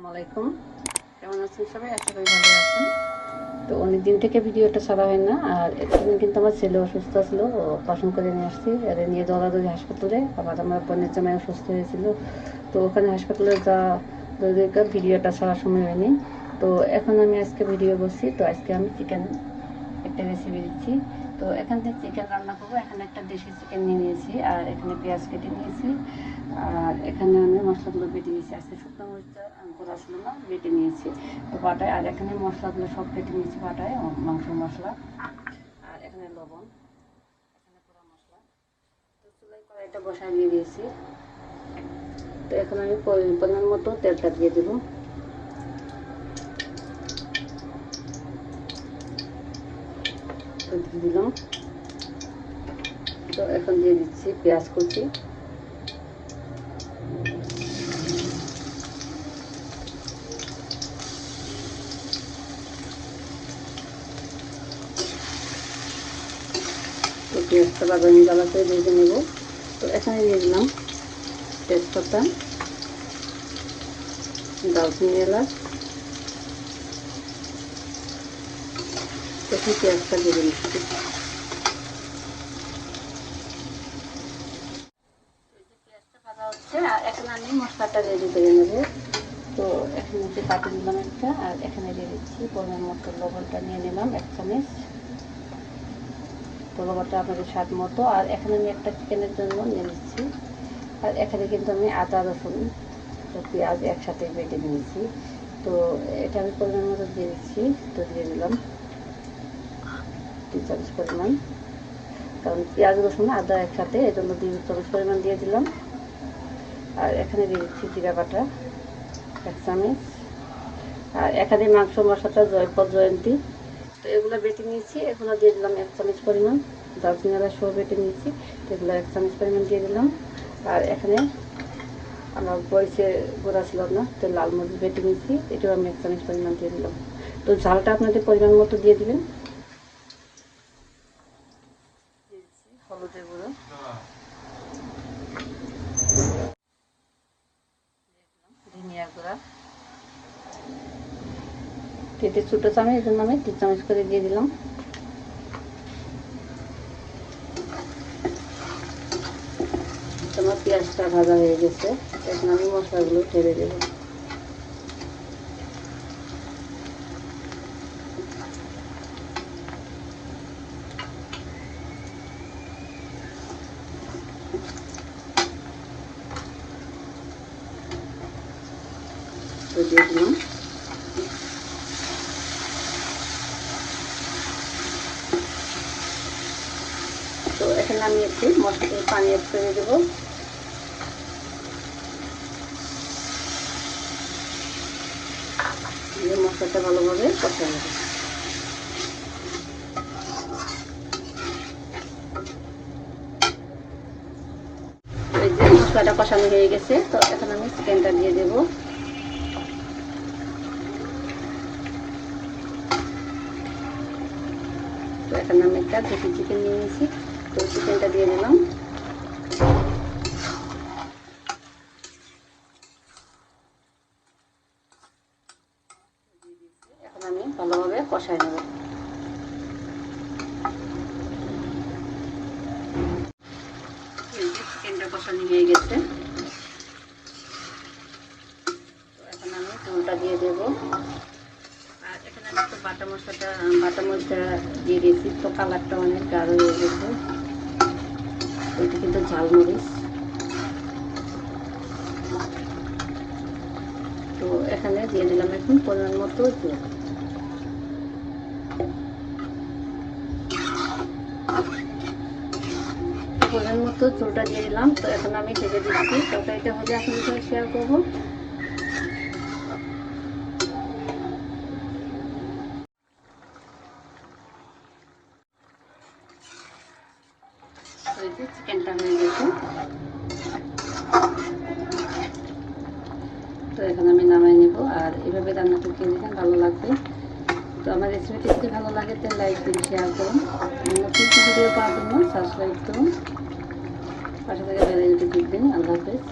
আসসালামাইকুম কেমন আছেন সবাই? আশা করি ভালো আছেন। তো অনেক দিন থেকে ভিডিওটা ছাড়া হয় না, আর একদিন কিন্তু আমার ছেলে অসুস্থ ছিল অপারেশন করে নিয়ে আসছি। আর নিয়ে দৌড়াদৌড়ি হাসপাতালে, আবার আমার বোনের জামাই অসুস্থ হয়েছিল। তো ওখানে হাসপাতালে যা দৌড়ে ভিডিওটা ছাড়ার সময় হয়নি। তো এখন আমি আজকে ভিডিও করছি। তো আজকে আমি চিকেন একটা রেসিপি দিচ্ছি। তো এখান থেকে চিকেন রান্না করব। এখানে একটা দেশি চিকেন নিয়ে নিয়েছি, আর এখানে পেঁয়াজ কেটে নিয়েছি। আর এখানে আমি মশলাগুলো বেটে নিয়েছি। আজকে শুকনো মরিচটা গোড়া না, বেটে নিয়েছি। তো বাটায়, আর এখানে মশলাগুলো সব কেটে নিয়েছি বাটায় মাংস মশলা। আর এখানে লবণ, এখানে পুরো মশলা। তো চুলাই কড়াইটা বসায় দিয়ে দিয়েছি। তো এখন আমি পরি- পরিমাণ মতো তেলটা দিয়ে দেবো। দিয়ে দিলাম। তো এখন দিয়ে দিচ্ছি পেঁয়াজ কুচি। তো পেঁয়াজটা বাদামি কালার করে ভেজে নেব। তো এখানে দিয়ে দিলাম তেজপাতা, দারচিনি এলাচ এখন পেঁয়াজটা ভাজা আর এখন আমি মশলাটা রেডি তো একটা আর এখানে দিচ্ছি মতো লবণটা নিয়ে নিলাম তো স্বাদ মতো। আর এখানে আমি একটা চিকেনের জন্য নিয়ে নিচ্ছি। আর এখানে কিন্তু আমি আদা, রসুন পেঁয়াজ একসাথে বেটে নিয়েছি। তো এটা আমি পরিমাণ মতো দিয়ে দিচ্ছি। তো দিয়ে দিলাম। দুই চামচ পরিমাণ কারণ পেঁয়াজ, রসুন, আদা একসাথে এই জন্য দুই চামচ পরিমাণ দিয়ে দিলাম। আর এখানে দিয়ে দিচ্ছি জিরা বাটা, এক চামচ। আর এখানে মাংস, মশলাটা জয়পদ জয়ন্তী। তো এগুলো বেটে নিয়েছি, এগুলো দিয়ে দিলাম এক চামচ পরিমাণ। দারচিনি এলাচ সহ বেটে নিয়েছি এগুলো এক চামচ পরিমাণ দিয়ে দিলাম। আর এখানে আমার বয়সে গোড়া ছিল না, তো লাল মরিচ বেটে নিয়েছি, এটাও আমি এক চামচ পরিমাণ দিয়ে দিলাম। তো ঝালটা আপনাদের পরিমাণ মতো দিয়ে দিবেন। হলুদের গুঁড়ো ধনিয়া গুঁড়া কেটে ছোটো চামচ আমি তিন চামচ করে দিয়ে দিলাম। তোমার পেঁয়াজটা ভাজা হয়ে গেছে এখন আমি মশলাগুলো ঢেলে দেবো। দিয়ে দিলাম। তো এখানে আমি একটু মশলা পানি অ্যাড করে দেবো। দিয়ে মশলাটা ভালোভাবে কষা যে মশলাটা কষানো হয়ে গেছে, তো এখন আমি চিকেনটা দিয়ে দেবো। এখানে আমি একটা দেশি চিকেন নিয়ে নিয়েছি। তো চিকেনটা দিয়ে দিলাম। এখন আমি ভালোভাবে কষাই নেব। চিকেনটা কষানো হয়ে গেছে তো এখন আমি ঝোলটা দিয়ে দেবো আর এখানে আমি একটু বাটা মশলাটা বাটা মশলা দিয়ে দিয়েছি। তো কালারটা অনেক গাঢ় হয়ে গেছে। এটা কিন্তু ঝালমরিচ। তো এখানে দিয়ে দিলাম এখন পরিমাণ মতো জল। পরিমাণ মতো চুলটা দিয়ে দিলাম। তো এখন আমি ঢেকে দিচ্ছি। তরকারিটা হবে আপনাদের সঙ্গে শেয়ার করব? এই যে চিকেনটা হয়ে গেছে। তো এখন আমি নামাই নেব। আর এভাবে রান্নাটা খেয়ে দেখেন ভালো লাগবে। তো আমার রেসিপিটি যদি ভালো লাগে, তাহলে লাইক দিন শেয়ার করুন। নতুন ভিডিও পাওয়ার জন্য সাবস্ক্রাইব করুন। পাশে থেকে বেলাইনটি দিন। আল্লাহ হাফেজ।